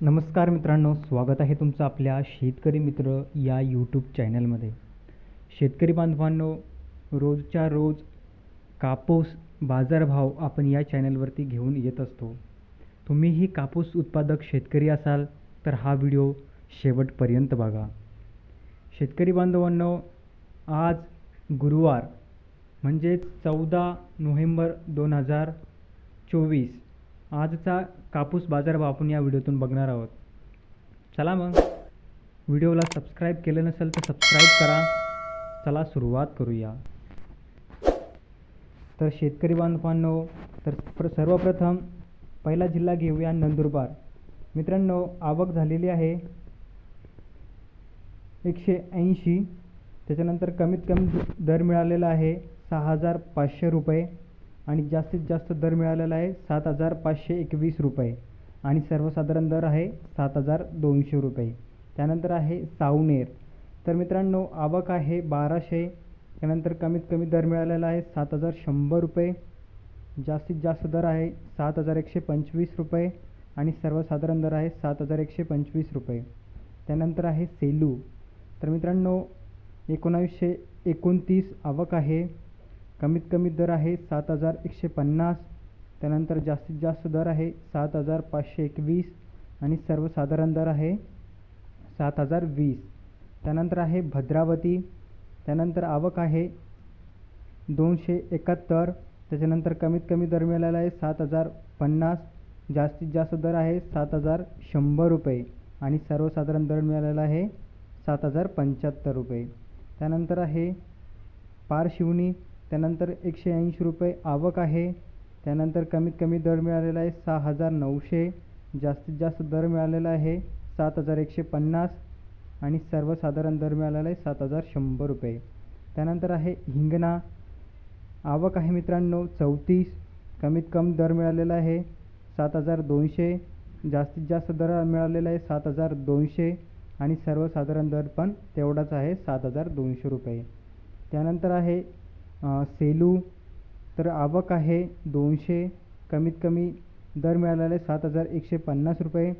नमस्कार मित्रांनो स्वागत आहे तुमचं आपल्या शेतकरी मित्र या यूट्यूब चॅनलमध्ये शेतकरी बांधवांनो रोजच्या रोज कापूस बाजारभाव आपण या चॅनलवरती घेऊन येत असतो. तुम्हीही कापूस उत्पादक शेतकरी असाल तर हा व्हिडिओ शेवटपर्यंत बघा. शेतकरी बांधवांनो आज गुरुवार म्हणजेच चौदा नोव्हेंबर दोन हजार चोवीस आजचा कापूस बाजारभाव आपण या व्हिडिओतून बघणार आहोत. चला मग. व्हिडिओला सबस्क्राईब केलं नसेल तर सबस्क्राईब करा. चला सुरुवात करूया. तर शेतकरी बांधवांनो तर प्र सर्वप्रथम पहिला जिल्हा घेऊया नंदुरबार. मित्रांनो आवक झालेली आहे एकशे ऐंशी. त्याच्यानंतर कमीत कमी दर मिळालेला आहे सहा हजार पाचशे रुपये. आणि जास्तीत जास्त दर मिळालेला आहे सात हजार पाचशे एकवीस रुपये. आणि सर्वसाधारण दर आहे सात हजार दोनशे रुपये. त्यानंतर आहे सावनेर. तर मित्रांनो आवक आहे बाराशे. त्यानंतर कमीत कमी दर मिळालेला आहे सात हजार शंभर रुपये. जास्तीत जास्त दर आहे सात हजार एकशे पंचवीस रुपये. आणि सर्वसाधारण दर आहे सात हजार एकशे पंचवीस रुपये. त्यानंतर आहे सेलू. तर मित्रांनो एकोणावीसशे एकोणतीस आवक आहे. कमीत कमी दर आहे सात हजार एकशे पन्नास त्यानंतर जास्तीत जास्त दर आहे सात हजार पाचशे एकवीस आणि सर्वसाधारण दर आहे सात हजार वीस. त्यानंतर आहे भद्रावती त्यानंतर आवक आहे दोनशे एकाहत्तर त्याच्यानंतर कमीत कमी दर मिळालेला आहे सात हजार पन्नास जास्तीत जास्त दर आहे सात हजार शंभर रुपये आणि सर्वसाधारण दर मिळालेला आहे सात हजार पंच्याहत्तर रुपये. त्यानंतर आहे पारशिवनी त्यानंतर एकशे ऐंशी रुपये आवक आहे. त्यानंतर कमीत कमी दर मिळालेला आहे सहा हजार नऊशे. जास्तीत जास्त दर मिळालेला आहे सात हजार एकशे पन्नास. आणि सर्वसाधारण दर मिळालेला आहे सात हजार शंभर रुपये. त्यानंतर आहे हिंगणा. आवक आहे मित्रांनो चौतीस. कमीत कमी दर मिळालेला आहे सात हजार दोनशे. जास्तीत जास्त दर मिळालेला आहे सात हजार दोनशे. आणि सर्वसाधारण दर पण तेवढाच आहे सात हजार दोनशे रुपये. त्यानंतर आहे सेलू तर आवक आहे दोनशे कमीत कमी दर मिळालेला आहे सात हजार एकशे पन्नास रुपये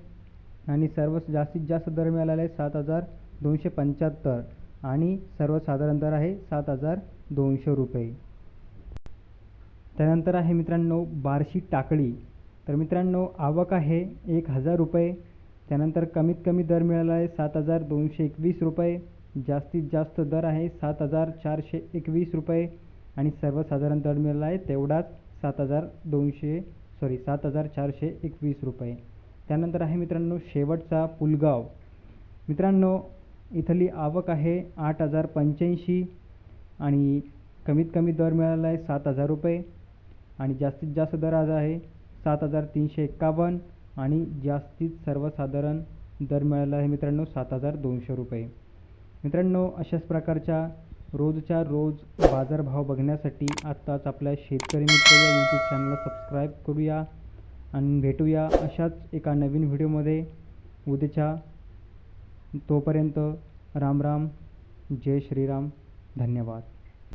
आणि सर्व जास्तीत जास्त दर मिळालेला आहे सात हजार दोनशे पंच्याहत्तर आणि सर्वसाधारण दर आहे सात हजार दोनशे रुपये. त्यानंतर आहे मित्रांनो बार्शी टाकळी. तर मित्रांनो आवक आहे एक हजार रुपये त्यानंतर कमीत कमी दर मिळाला आहे सात हजार दोनशे एकवीस रुपये जास्तीत जास्त दर आहे सात हजार चारशे एकवीस रुपये आणि सर्वसाधारण दर मिळाला आहे तेवढाच सात हजार दोनशे सॉरी सात हजार चारशे एकवीस रुपये. त्यानंतर आहे मित्रांनो शेवटचा पुलगाव. मित्रांनो इथली आवक आहे आठ हजार पंच्याऐंशी आणि कमीत कमी दर मिळाला आहे सात हजार रुपये. आणि जास्तीत जास्त दर आज आहे सात हजार तीनशे एक्कावन्न आणि जास्तीत सर्वसाधारण दर मिळाला आहे मित्रांनो सात हजार दोनशे रुपये. मित्रांनो अशाच प्रकारच्या रोजच्या रोज बाजारभाव बघण्यासाठी आत्ताच आपल्या शेतकरी मित्र या यूट्यूब चॅनलला सबस्क्राईब करूया आणि भेटूया अशाच एका नवीन व्हिडिओमध्ये उद्याच्या तोपर्यंत राम राम जय श्रीराम धन्यवाद.